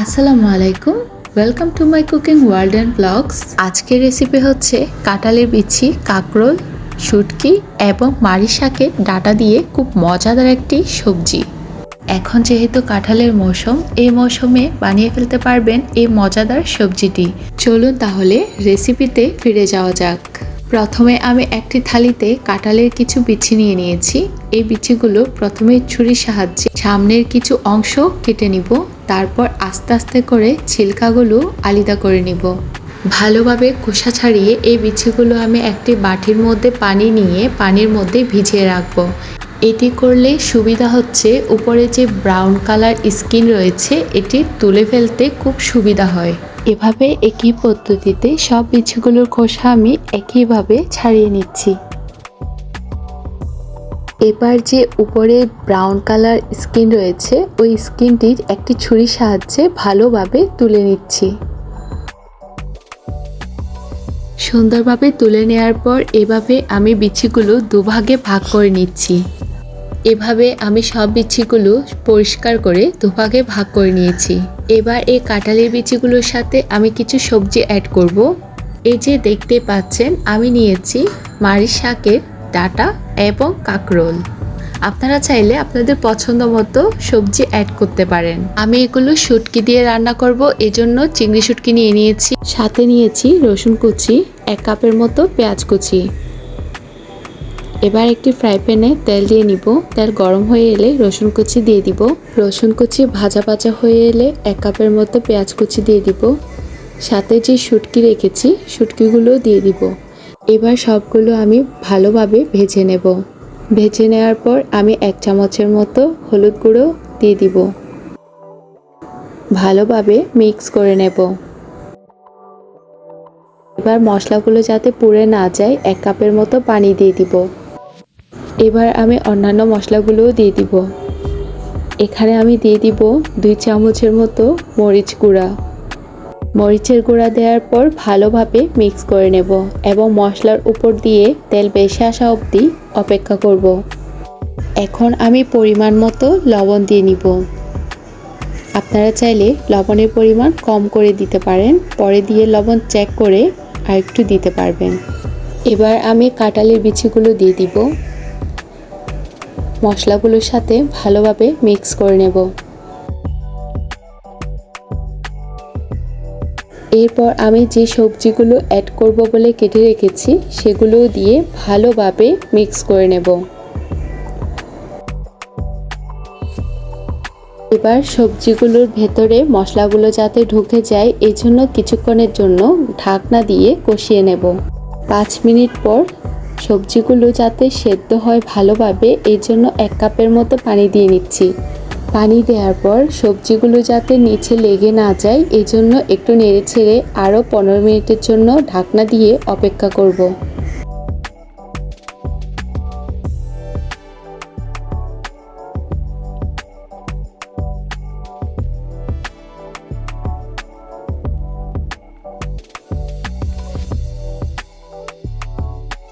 আসসালামু আলাইকুম। Welcome to my cooking world and blogs আজকের রেসিপি হচ্ছে কাঁঠালের বিচি, কাঁকরোল, শুটকি এবং মারি শাকের ডাটা দিয়ে খুব মজাদার একটি সবজি। এখন যেহেতু কাঁঠালের মৌসুম, এই মৌসুমে বানিয়ে ফেলতে পারবেন এই মজাদার সবজিটি। চলুন তাহলে রেসিপিতে ফিরে যাওয়া যাক। প্রথমে আমি একটি থালিতে কাঁঠালের কিছু বিচি নিয়ে নিয়েছি। এই বিচিগুলো প্রথমে ছুরির সাহায্যে সামনের কিছু অংশ কেটে নিব, তারপর আস্তে আস্তে করে ছিলকাগুলো আলাদা করে নিব। ভালোভাবে খোসা ছাড়িয়ে এই বিচিগুলো আমি একটি বাটির মধ্যে পানি নিয়ে পানির মধ্যে ভিজিয়ে রাখব। এটি করলে সুবিধা হচ্ছে উপরে যে ব্রাউন কালার স্কিন রয়েছে, এটি তুলে ফেলতে খুব সুবিধা হয়। এভাবে একই পদ্ধতিতে সব বিচিগুলোর খোসা আমি একইভাবে ছাড়িয়ে নিচ্ছি। এবার যে উপরে ব্রাউন কালার স্কিন রয়েছে, ওই স্কিনটির একটি ছুরির সাহায্যে ভালোভাবে তুলে নিচ্ছি। সুন্দরভাবে তুলে নেওয়ার পর এভাবে আমি বিচিগুলো দুভাগে ভাগ করে নিচ্ছি। এভাবে আমি সব বিচিগুলো পরিষ্কার করে দুভাগে ভাগ করে নিয়েছি। এবার এই কাঁঠালের বিচিগুলোর সাথে আমি কিছু সবজি অ্যাড করব। এই যে দেখতে পাচ্ছেন, আমি নিয়েছি মারি শাকের ডাটা এবং কাকরোল। আপনারা চাইলে আপনাদের পছন্দ মতো সবজি অ্যাড করতে পারেন। আমি এগুলো শুটকি দিয়ে রান্না করব, এজন্য চিংড়ি শুটকি নিয়ে নিয়েছি। সাথে নিয়েছি রসুন কুচি, এক কাপের মতো পেঁয়াজ কুচি। এবার একটি ফ্রাই প্যানে তেল দিয়ে নিব। তেল গরম হয়ে এলে রসুন কুচি দিয়ে দিব। রসুন কুচি ভাজা ভাজা হয়ে এলে এক কাপের মতো পেঁয়াজ কুচি দিয়ে দিব। সাথে যে শুটকি রেখেছি শুটকিগুলো দিয়ে দিব। এবার সবগুলো আমি ভালোভাবে ভেজে নেব। ভেজে নেওয়ার পর আমি এক চামচের মতো হলুদ গুঁড়ো দিয়ে দিব। ভালোভাবে মিক্স করে নেব। এবার মশলাগুলো যাতে পুড়ে না যায়, এক কাপের মতো পানি দিয়ে দিব। এবার আমি অন্যান্য মশলাগুলোও দিয়ে দিব। এখানে আমি দিয়ে দিব দুই চামচের মতো মরিচ গুঁড়া। মরিচের গুঁড়া দেওয়ার পর ভালোভাবে মিক্স করে নেব এবং মশলার উপর দিয়ে তেল বেশি আসা অবধি অপেক্ষা করব। এখন আমি পরিমাণ মতো লবণ দিয়ে নিব। আপনারা চাইলে লবণের পরিমাণ কম করে দিতে পারেন, পরে দিয়ে লবণ চেক করে আরেকটু দিতে পারবেন। এবার আমি কাঁটালের বিচিগুলো দিয়ে দিব। মশলাগুলোর সাথে ভালোভাবে মিক্স করে নেব। এরপর আমি যে সবজিগুলো অ্যাড করব বলে কেটে রেখেছি সেগুলো দিয়ে ভালোভাবে মিক্স করে নেব। এবার সবজিগুলোর ভেতরে মশলাগুলো যাতে ঢুকে যায় এই জন্য কিছুক্ষণের জন্য ঢাকনা দিয়ে কষিয়ে নেব। পাঁচ মিনিট পর সবজিগুলো যাতে সেদ্ধ হয় ভালোভাবে এই জন্য এক কাপের মতো পানি দিয়ে নিচ্ছি। পানি দেওয়ার পর সবজিগুলো যাতে নিচে লেগে না যায় এজন্য জন্য একটু নেড়ে ছেড়ে আরও পনেরো মিনিটের জন্য ঢাকনা দিয়ে অপেক্ষা করব।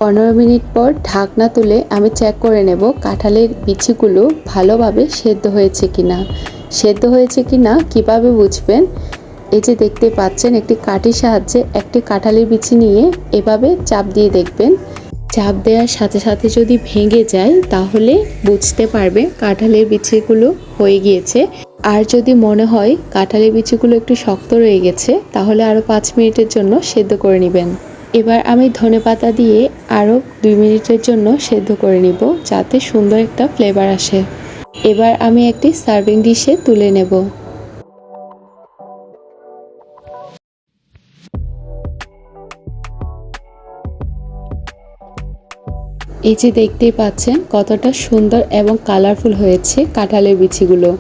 পনেরো মিনিট পর ঢাকনা তুলে আমি চেক করে নেব কাঁঠালের বিচিগুলো ভালোভাবে সেদ্ধ হয়েছে কিনা। সেদ্ধ হয়েছে কিনা কীভাবে বুঝবেন? এই যে দেখতে পাচ্ছেন, একটি কাঠির সাহায্যে একটি কাঁঠালের বিচি নিয়ে এভাবে চাপ দিয়ে দেখবেন। চাপ দেওয়ার সাথে সাথে যদি ভেঙে যায়, তাহলে বুঝতে পারবে কাঁঠালের বিচিগুলো হয়ে গিয়েছে। আর যদি মনে হয় কাঁঠালের বিচিগুলো একটু শক্ত রয়ে গেছে, তাহলে আরও পাঁচ মিনিটের জন্য সেদ্ধ করে নেবেন। এবার আমি ধনে পাতা দিয়ে আরও দুই মিনিটের জন্য সেদ্ধ করে নিব, যাতে সুন্দর একটা ফ্লেভার আসে। এবার আমি একটি সার্ভিং ডিশে তুলে নেব। এই যে দেখতেই পাচ্ছেন, কতটা সুন্দর এবং কালারফুল হয়েছে কাঁঠালের বিচিগুলো।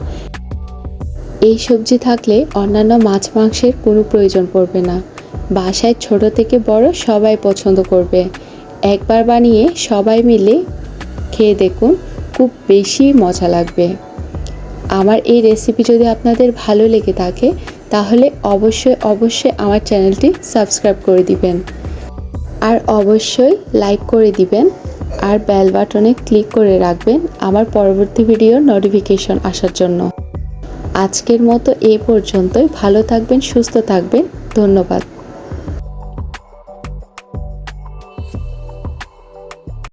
এই সবজি থাকলে অন্যান্য মাছ মাংসের কোনো প্রয়োজন পড়বে না। বাসায় ছোট থেকে বড় সবাই পছন্দ করবে। একবার বানিয়ে সবাই মিলে খেয়ে দেখুন, খুব বেশি মজা লাগবে। আমার এই রেসিপি যদি আপনাদের ভালো লেগে থাকে, তাহলে অবশ্যই অবশ্যই আমার চ্যানেলটি সাবস্ক্রাইব করে দিবেন। আর অবশ্যই লাইক করে দিবেন আর বেল বাটনে ক্লিক করে রাখবেন আমার পরবর্তী ভিডিওর নোটিফিকেশন আসার জন্য। আজকের মতো এ পর্যন্তই। ভালো থাকবেন, সুস্থ থাকবেন। ধন্যবাদ।